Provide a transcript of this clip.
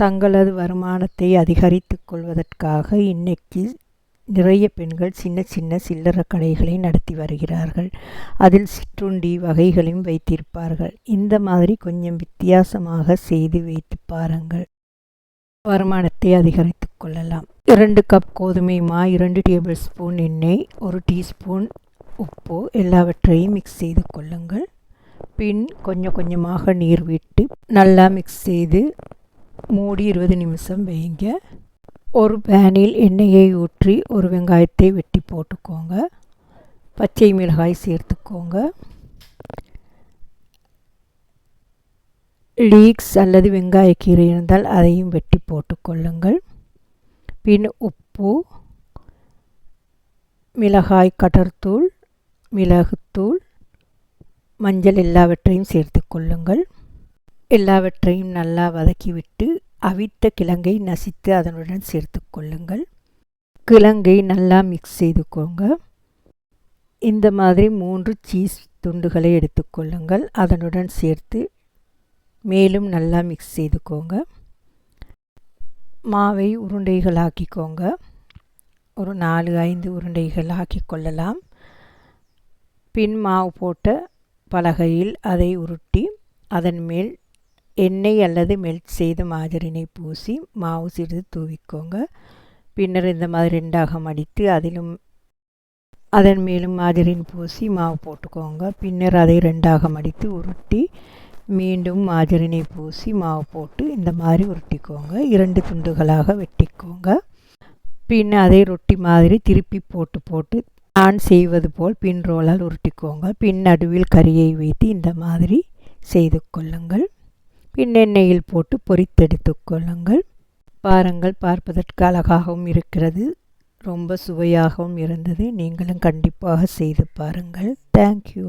தங்களது வருமானத்தை அதிகரித்து கொள்வதற்காக இன்னைக்கு நிறைய பெண்கள் சின்ன சின்ன சில்லறை கடைகளை நடத்தி வருகிறார்கள். அதில் சிற்றுண்டி வகைகளையும் வைத்திருப்பார்கள். இந்த மாதிரி கொஞ்சம் வித்தியாசமாக செய்து வைத்து பாருங்கள். வருமானத்தை அதிகரித்து கொள்ளலாம். இரண்டு கப் கோதுமை மா இரண்டு டேபிள் ஸ்பூன் எண்ணெய் ஒரு டீஸ்பூன் உப்பு எல்லாவற்றையும் மிக்ஸ் செய்து கொள்ளுங்கள். பின் கொஞ்சம் கொஞ்சமாக நீர் விட்டு நல்லா மிக்ஸ் செய்து மூடி இருபது நிமிஷம் வைங்க. ஒரு பேனில் எண்ணெயை ஊற்றி ஒரு வெங்காயத்தை வெட்டி போட்டுக்கோங்க. பச்சை மிளகாய் சேர்த்துக்கோங்க. லீக்ஸ் அல்லது வெங்காயக்கீரை இருந்தால் அதையும் வெட்டி போட்டுக்கொள்ளுங்கள். பின் உப்பு மிளகாய் கடற்தூள் மிளகுத்தூள் மஞ்சள் எல்லாவற்றையும் சேர்த்துக்கொள்ளுங்கள். எல்லாவற்றையும் நல்லா வதக்கிவிட்டு அவித்த கிழங்கை நசித்து அதனுடன் சேர்த்து கொள்ளுங்கள். கிழங்கை நல்லா மிக்ஸ் செய்துக்கோங்க. இந்த மாதிரி மூன்று சீஸ் துண்டுகளை எடுத்துக்கொள்ளுங்கள் அதனுடன் சேர்த்து மேலும் நல்லா மிக்ஸ் செய்துக்கோங்க. மாவை உருண்டைகளாக்கிக்கோங்க. ஒரு நாலு ஐந்து உருண்டைகள் ஆக்கி கொள்ளலாம். பின் மாவு போட்ட பலகையில் அதை உருட்டி அதன் மேல் எண்ணெய் அல்லது மெல்ட் செய்த மாஜரினை பூசி மாவு சிறிது தூவிக்கோங்க. பின்னர் இந்த மாதிரி ரெண்டாக மடித்து அதிலும் அதன் மேலும் மாஜரின் பூசி மாவு போட்டுக்கோங்க. பின்னர் அதை ரெண்டாக மடித்து உருட்டி மீண்டும் மாஜரினை பூசி மாவு போட்டு இந்த மாதிரி உருட்டிக்கோங்க. இரண்டு துண்டுகளாக வெட்டிக்கோங்க. பின் அதை ரொட்டி மாதிரி திருப்பி போட்டு போட்டு நான் செய்வது போல் பின் ரோலால் உருட்டிக்கோங்க. பின் நடுவில் கறியை வைத்து இந்த மாதிரி செய்து கொள்ளுங்கள். பின்னெண்ணெயில் போட்டு பொரித்தெடுத்து கொள்ளுங்கள். பாருங்கள் பார்ப்பதற்கு அழகாகவும் இருக்கிறது. ரொம்ப சுவையாகவும் இருந்தது. நீங்களும் கண்டிப்பாக செய்து பாருங்கள். தேங்க்யூ